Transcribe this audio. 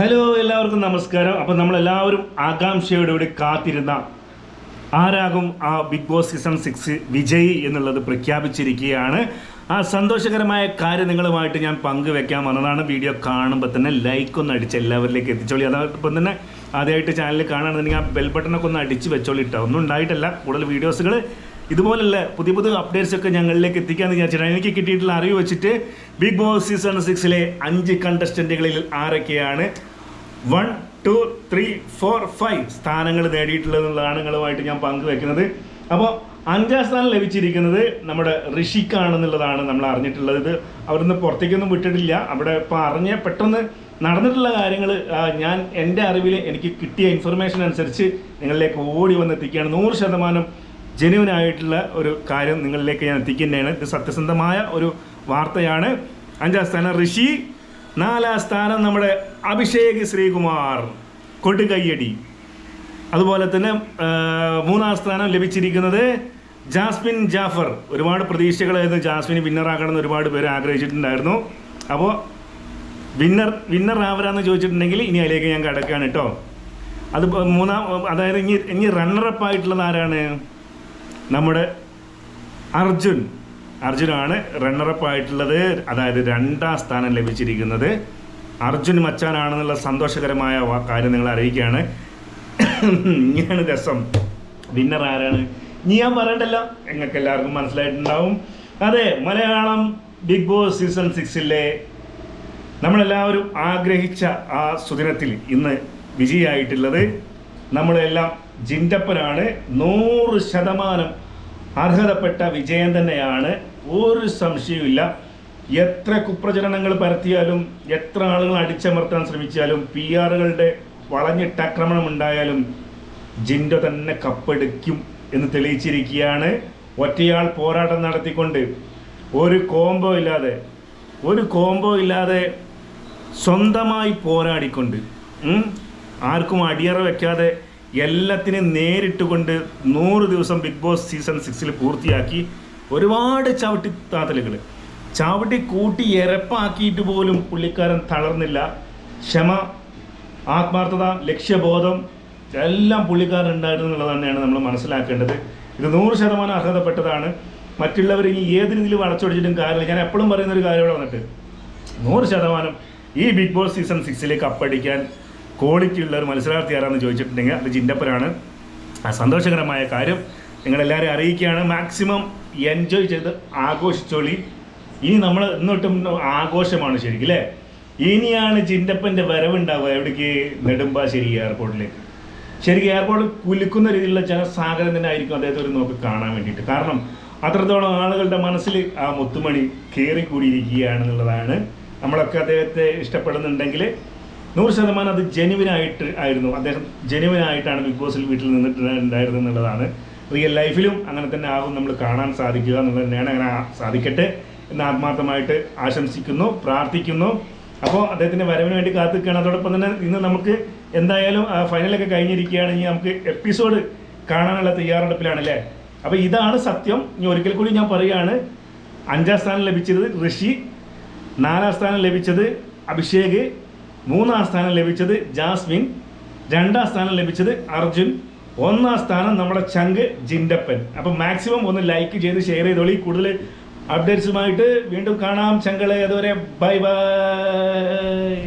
Hello എല്ലാവർക്കും നമസ്കാരം. അപ്പോൾ നമ്മളെല്ലാവരും ആകാംക്ഷയോടെ ഇവിടെ കാത്തിരുന്ന ആരാകും ആ ബിഗ് ബോസ് സീസൺ സിക്സ് വിജയി എന്നുള്ളത് പ്രഖ്യാപിച്ചിരിക്കുകയാണ്. ആ സന്തോഷകരമായ കാര്യം നിങ്ങളുമായിട്ട് ഞാൻ പങ്കുവെക്കാൻ വന്നതാണ് വീഡിയോ കാണുമ്പോൾ തന്നെ ലൈക്ക് ഒന്ന് അടിച്ച് എല്ലാവരിലേക്ക് എത്തിച്ചോളി. അതോടൊപ്പം തന്നെ ആദ്യമായിട്ട് ചാനൽ കാണുകയാണെന്നുണ്ടെങ്കിൽ ആ ബെൽ ബട്ടണൊക്കെ ഒന്ന് അടിച്ച് വെച്ചോളി ഒന്നും ഉണ്ടായിട്ടല്ല. കൂടുതൽ വീഡിയോസുകൾ ഇതുപോലുള്ള പുതിയ പുതിയ അപ്ഡേറ്റ്സ് ഒക്കെ ഞങ്ങളിലേക്ക് എത്തിക്കാമെന്ന് വിചാരിച്ചിട്ടാണ്. എനിക്ക് കിട്ടിയിട്ടുള്ള അറിവ് വെച്ചിട്ട് ബിഗ് ബോസ് സീസൺ സിക്സിലെ അഞ്ച് കണ്ടസ്റ്റന്റുകളിൽ ആരൊക്കെയാണ്? One two three four five സ്ഥാനങ്ങൾ നേടിയിട്ടുള്ളതെന്നുള്ളതാണ് നിങ്ങളുമായിട്ട് ഞാൻ പങ്കുവെക്കുന്നത്. അപ്പോൾ അഞ്ചാം സ്ഥാനം ലഭിച്ചിരിക്കുന്നത് നമ്മുടെ ഋഷിക്കാണെന്നുള്ളതാണ് നമ്മൾ അറിഞ്ഞിട്ടുള്ളത്. ഇത് അവിടുന്ന് പുറത്തേക്കൊന്നും വിട്ടിട്ടില്ല. അവിടെ ഇപ്പോൾ അറിഞ്ഞ പെട്ടെന്ന് നടന്നിട്ടുള്ള കാര്യങ്ങൾ ഞാൻ എന്റെ അറിവിൽ എനിക്ക് കിട്ടിയ ഇൻഫർമേഷൻ അനുസരിച്ച് നിങ്ങളിലേക്ക് ഓടി വന്നെത്തിക്കുകയാണ് നൂറ് ശതമാനം ജെന്യൂൻ ആയിട്ടുള്ള ഒരു കാര്യം നിങ്ങളിലേക്ക് ഞാൻ എത്തിക്കുന്നതാണ്. ഇത് സത്യസന്ധമായ ഒരു വാർത്തയാണ്. അഞ്ചാം സ്ഥാനം ഋഷി നാലാം സ്ഥാനം നമ്മുടെ അഭിഷേക് ശ്രീകുമാർ കൊടുകയ്യടി. അതുപോലെ തന്നെ മൂന്നാം സ്ഥാനം ലഭിച്ചിരിക്കുന്നത് ജാസ്മിൻ ജാഫർ. ഒരുപാട് പ്രതീക്ഷകളായിരുന്നു ജാസ്മിന് വിന്നറാകണമെന്ന് ഒരുപാട് പേര് ആഗ്രഹിച്ചിട്ടുണ്ടായിരുന്നു. അപ്പോൾ വിന്നർ വിന്നർ ആവരാന്ന് ചോദിച്ചിട്ടുണ്ടെങ്കിൽ ഇനി അതിലേക്ക് ഞാൻ കിടക്കുകയാണ് കേട്ടോ. അത് മൂന്നാം അതായത് ഇനി ഇനി റണ്ണറപ്പ് ആയിട്ടുള്ളത് ആരാണ്? നമ്മുടെ അർജുൻ. അർജുനാണ് റണ്ണറപ്പ് ആയിട്ടുള്ളത്. അതായത് രണ്ടാം സ്ഥാനം ലഭിച്ചിരിക്കുന്നത്. അർജുൻ മച്ചാനാണെന്നുള്ള സന്തോഷകരമായ കാര്യം നിങ്ങൾ അറിയിക്കുകയാണ്. ഇങ്ങനെയാണ് രസം. വിന്നർ ആരാണ്? ഇനി ഞാൻ പറയണ്ടല്ലോ. നിങ്ങൾക്ക് എല്ലാവർക്കും മനസ്സിലായിട്ടുണ്ടാവും. അതെ മലയാളം ബിഗ് ബോസ് സീസൺ സിക്സിലെ നമ്മളെല്ലാവരും ആഗ്രഹിച്ച ആ സുദിനത്തിൽ ഇന്ന് വിജയായിട്ടുള്ളത് നമ്മളെല്ലാം ജിൻഡപ്പനാണ്. നൂറ് ശതമാനം അർഹതപ്പെട്ട വിജയൻ തന്നെയാണ്. ഒരു സംശയവുമില്ല. എത്ര കുപ്രചരണങ്ങൾ പരത്തിയാലും എത്ര ആളുകൾ അടിച്ചമർത്താൻ ശ്രമിച്ചാലും പി ആറുകളുടെ വളഞ്ഞിട്ടാക്രമണം ഉണ്ടായാലും ജിൻഡോ തന്നെ കപ്പെടുക്കും എന്ന് തെളിയിച്ചിരിക്കുകയാണ്. ഒറ്റയാൾ പോരാട്ടം നടത്തിക്കൊണ്ട് ഒരു കോംബോ ഇല്ലാതെ ഒരു കോംബോ ഇല്ലാതെ സ്വന്തമായി പോരാടിക്കൊണ്ട് ആർക്കും അടിയറ വെക്കാതെ എല്ലാത്തിനും നേരിട്ടുകൊണ്ട് നൂറ് ദിവസം ബിഗ് ബോസ് സീസൺ സിക്സിൽ പൂർത്തിയാക്കി ഒരുപാട് ചവിട്ടി താത്തലുകൾ ചവിട്ടി കൂട്ടി എരപ്പാക്കിയിട്ട് പോലും പുള്ളിക്കാരൻ തളർന്നില്ല. ക്ഷമ ആത്മാർത്ഥത ലക്ഷ്യബോധം എല്ലാം പുള്ളിക്കാരൻ ഉണ്ടായിരുന്നു എന്നുള്ളത് തന്നെയാണ് നമ്മൾ മനസ്സിലാക്കേണ്ടത്. ഇത് നൂറ് ശതമാനം അർഹതപ്പെട്ടതാണ്. മറ്റുള്ളവർ ഇനി ഏത് രീതിയിൽ വളച്ചൊടിച്ചിട്ടും കാര്യമില്ല. ഞാൻ എപ്പോഴും പറയുന്ന ഒരു കാര്യം ഇവിടെ വന്നിട്ട് നൂറ് ശതമാനം ഈ ബിഗ് ബോസ് സീസൺ സിക്സിലേക്ക് കപ്പടിക്കാൻ ക്വാളിറ്റി ഉള്ള ഒരു മത്സരാർത്ഥി ആരാന്ന് ചോദിച്ചിട്ടുണ്ടെങ്കിൽ അത് ജിൻഡപ്പനാണ് ആ സന്തോഷകരമായ കാര്യം നിങ്ങളെല്ലാവരും അറിയിക്കുകയാണ്. മാക്സിമം എൻജോയ് ചെയ്ത് ആഘോഷിച്ചോളി. ഇനി നമ്മൾ ഇന്നോട്ടും ആഘോഷമാണ് ശരിക്കും അല്ലേ ഇനിയാണ് ചിന്തപ്പന്റെ വരവുണ്ടാവുക എവിടേക്ക്? നെടുമ്പാശ്ശേരി എയർപോർട്ടിലേക്ക് ശരിക്കും എയർപോർട്ടിൽ കുലുക്കുന്ന രീതിയിലുള്ള ജനസാഗരം തന്നെ ആയിരിക്കും അദ്ദേഹത്തെ ഒരു നോക്ക് കാണാൻ വേണ്ടിയിട്ട്. കാരണം അത്രത്തോളം ആളുകളുടെ മനസ്സിൽ ആ മുത്തുമണി കയറിക്കൂടിയിരിക്കുകയാണെന്നുള്ളതാണ് നമ്മളൊക്കെ അദ്ദേഹത്തെ ഇഷ്ടപ്പെടുന്നുണ്ടെങ്കിൽ നൂറ് ശതമാനം അത് ജെനുവിനായിട്ട് ആയിരുന്നു. അദ്ദേഹം ജെനുവിനായിട്ടാണ് ബിഗ് ബോസിൽ വീട്ടിൽ നിന്നിട്ടുണ്ടായിരുന്നത് എന്നുള്ളതാണ്. റിയൽ ലൈഫിലും അങ്ങനെ തന്നെ ആകും നമ്മൾ കാണാൻ സാധിക്കുക എന്നുള്ളത് തന്നെയാണ് അങ്ങനെ സാധിക്കട്ടെ എന്ന് ആത്മാർത്ഥമായിട്ട് ആശംസിക്കുന്നു പ്രാർത്ഥിക്കുന്നു. അപ്പോൾ അദ്ദേഹത്തിന്റെ വരവിന് വേണ്ടി കാത്തിക്കുകയാണ് അതോടൊപ്പം തന്നെ ഇന്ന് നമുക്ക് എന്തായാലും ആ ഫൈനലൊക്കെ കഴിഞ്ഞിരിക്കുകയാണെങ്കിൽ നമുക്ക് എപ്പിസോഡ് കാണാനുള്ള തയ്യാറെടുപ്പിലാണ് അല്ലേ? അപ്പോൾ ഇതാണ് സത്യം. ഇനി ഒരിക്കൽ കൂടി ഞാൻ പറയുകയാണ്. അഞ്ചാം സ്ഥാനം ലഭിച്ചത് ഋഷി നാലാം സ്ഥാനം ലഭിച്ചത് അഭിഷേക് മൂന്നാം സ്ഥാനം ലഭിച്ചത് ജാസ്മിൻ രണ്ടാം സ്ഥാനം ലഭിച്ചത് അർജുൻ ഒന്നാം സ്ഥാനം നമ്മുടെ ചങ്ക് ജിൻഡപ്പൻ. അപ്പം മാക്സിമം ഒന്ന് ലൈക്ക് ചെയ്ത് ഷെയർ ചെയ്തോളി. കൂടുതൽ അപ്ഡേറ്റ്സുമായിട്ട് വീണ്ടും കാണാം ചങ്കളെ. അതുവരെ ബൈ ബൈ